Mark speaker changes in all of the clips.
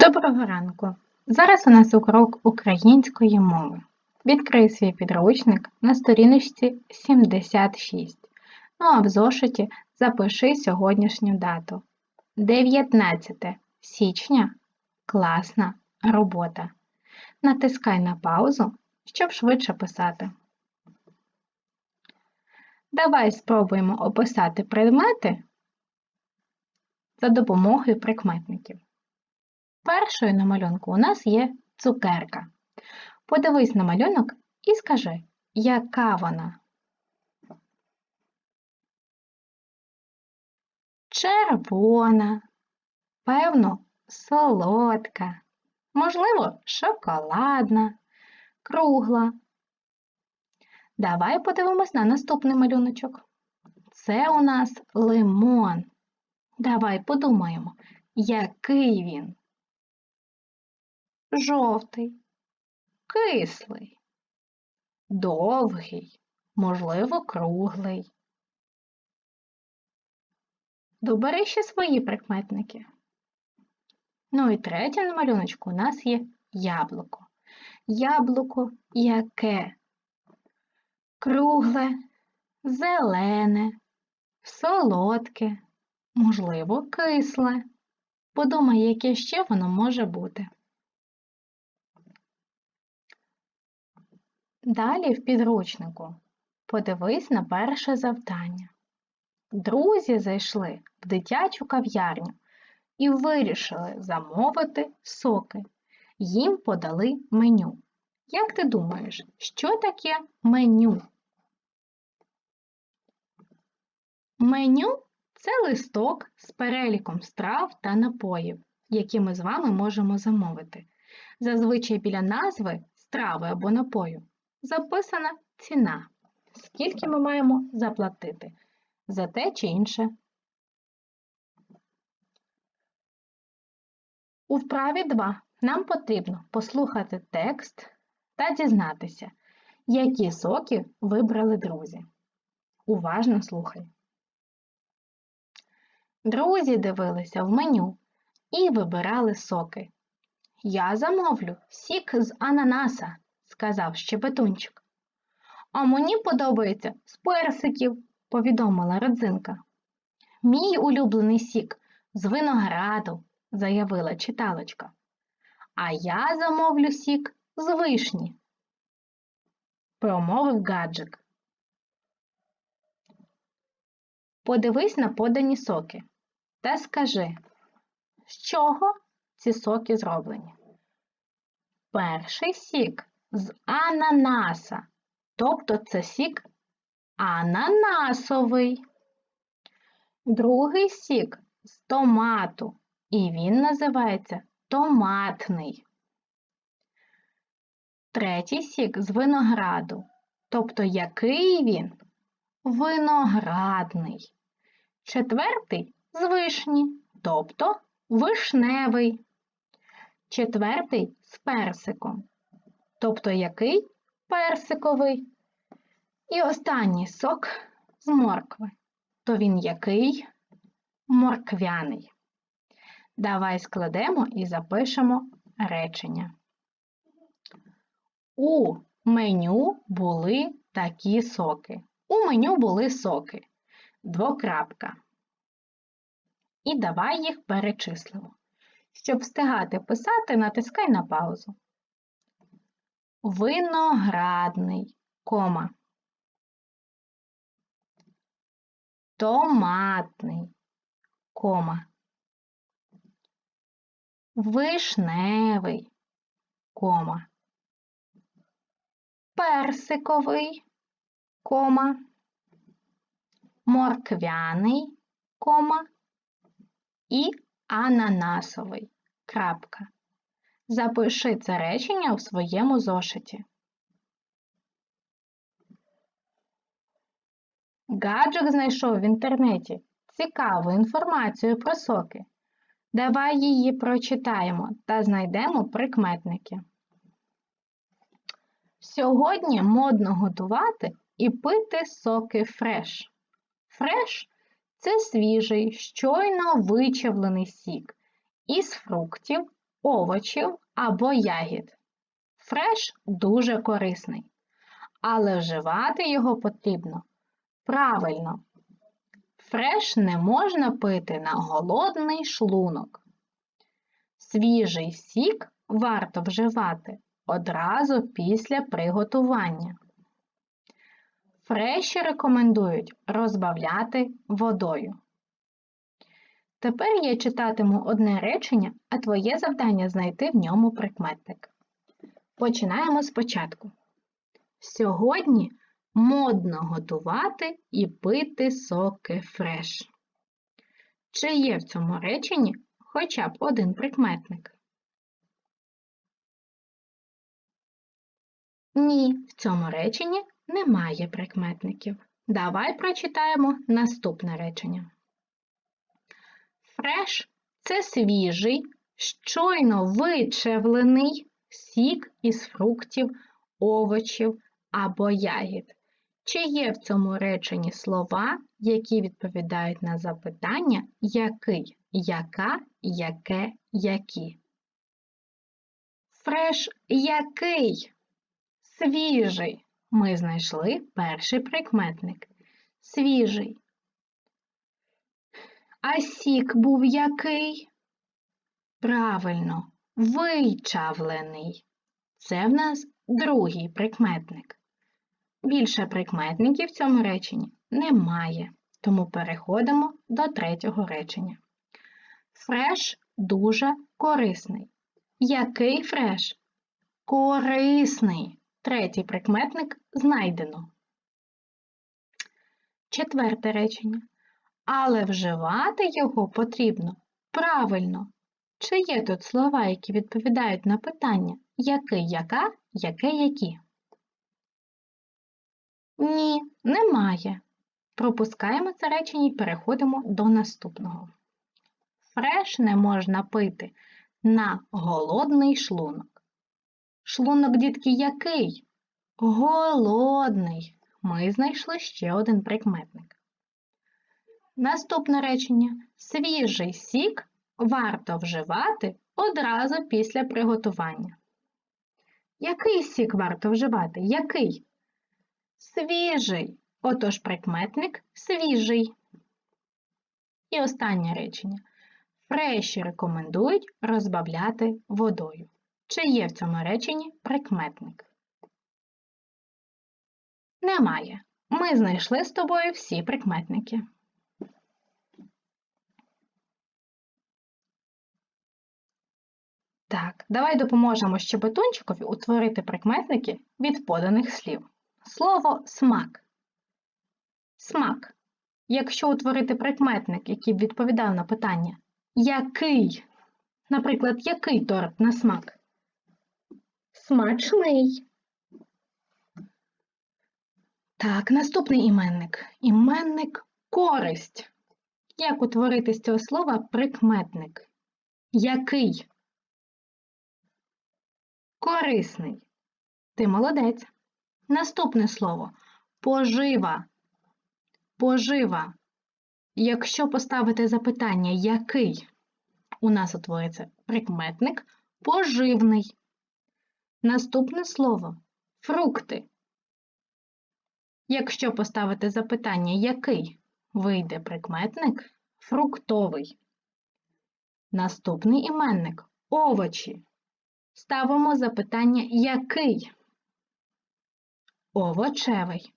Speaker 1: Доброго ранку! Зараз у нас урок української мови. Відкрий свій підручник на сторіночці 76. Ну а в зошиті запиши сьогоднішню дату. 19 січня класна робота. Натискай на паузу, щоб швидше писати. Давай спробуємо описати предмети за допомогою прикметників. Першою на малюнку у нас є цукерка. Подивись на малюнок і скажи, яка вона? Червона, певно, солодка, можливо, шоколадна, кругла. Давай подивимось на наступний малюночок. Це у нас лимон. Давай подумаємо, який він жовтий, кислий, довгий, можливо, круглий. Добери ще свої прикметники. Ну і третє на малюночку у нас є яблуко. Яблуко яке? Кругле, зелене, солодке, можливо, кисле. Подумай, яке ще воно може бути. Далі в підручнику подивись на перше завдання. Друзі зайшли в дитячу кав'ярню і вирішили замовити соки. Їм подали меню. Як ти думаєш, що таке меню? Меню це листок з переліком страв та напоїв, які ми з вами можемо замовити. Зазвичай біля назви страви або напою записана ціна, скільки ми маємо заплатити за те чи інше. У вправі 2 нам потрібно послухати текст та дізнатися, які соки вибрали друзі. Уважно слухай. Друзі дивилися в меню і вибирали соки. Я замовлю сік з ананаса сказав щебетунчик. А мені подобається з персиків, повідомила родзинка. Мій улюблений сік з винограду, заявила читалочка. А я замовлю сік з вишні, промовив гаджик. Подивись на подані соки та скажи, з чого ці соки зроблені. Перший сік з ананаса, тобто це сік ананасовий. Другий сік з томату, і він називається томатний. Третій сік з винограду, тобто який він? Виноградний. Четвертий з вишні, тобто вишневий. Четвертий з персиком, тобто який персиковий. І останній сок з моркви. То він який морквяний. Давай складемо і запишемо речення. У меню були такі соки. У меню були соки. Двокрапка. І давай їх перечислимо. Щоб встигати писати, натискай на паузу виноградний, кома. Томатний, кома. Вишневий, кома. Персиковий, кома. Морквяний, кома і ананасовий, крапка. Запиши це речення у своєму зошиті. Гаджик знайшов в інтернеті цікаву інформацію про соки. Давай її прочитаємо та знайдемо прикметники. Сьогодні модно готувати і пити соки фреш. Фреш це свіжий, щойно вичавлений сік із фруктів овочів або ягід. Фреш дуже корисний, але вживати його потрібно правильно. Фреш не можна пити на голодний шлунок. Свіжий сік варто вживати одразу після приготування. Фреші рекомендують розбавляти водою. Тепер я читатиму одне речення, а твоє завдання знайти в ньому прикметник. Починаємо спочатку. Сьогодні модно готувати і пити соки фреш. Чи є в цьому реченні хоча б один прикметник? Ні, в цьому реченні немає прикметників. Давай прочитаємо наступне речення. Фреш це свіжий, щойно вичавлений сік із фруктів, овочів або ягід. Чи є в цьому реченні слова, які відповідають на запитання який, яка, яке, які? Фреш який? Свіжий. Ми знайшли перший прикметник. Свіжий. А сік був який? Правильно, вичавлений. Це в нас другий прикметник. Більше прикметників в цьому реченні немає, тому переходимо до третього речення. Фреш дуже корисний. Який фреш? Корисний. Третій прикметник знайдено. Четверте речення. Але вживати його потрібно правильно. Чи є тут слова, які відповідають на питання який, яка, яке, які? Ні, немає. Пропускаємо це речення і переходимо до наступного. Фреш не можна пити на голодний шлунок. Шлунок, дітки, який? Голодний. Ми знайшли ще один прикметник. Наступне речення. Свіжий сік варто вживати одразу після приготування. Який сік варто вживати? Який? Свіжий. Отож прикметник свіжий. І останнє речення. Фреші рекомендують розбавляти водою. Чи є в цьому реченні прикметник? Немає. Ми знайшли з тобою всі прикметники. Так, давай допоможемо щебетунчикові утворити прикметники від поданих слів. Слово смак. Смак. Якщо утворити прикметник, який б відповідав на питання який? Наприклад, який торт на смак? Смачний. Так, наступний іменник. Іменник користь. Як утворити з цього слова прикметник? Який? Корисний. Ти молодець. Наступне слово пожива. Пожива. Якщо поставити запитання який, у нас утвориться прикметник поживний. Наступне слово фрукти. Якщо поставити запитання який, вийде прикметник фруктовий. Наступний іменник овочі. Ставимо запитання який? Овочевий.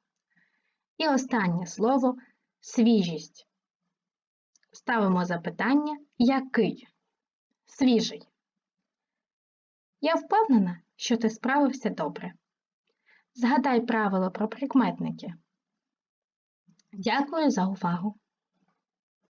Speaker 1: І останнє слово свіжість. Ставимо запитання який? Свіжий. Я впевнена, що ти справився добре. Згадай правило про прикметники. Дякую за увагу!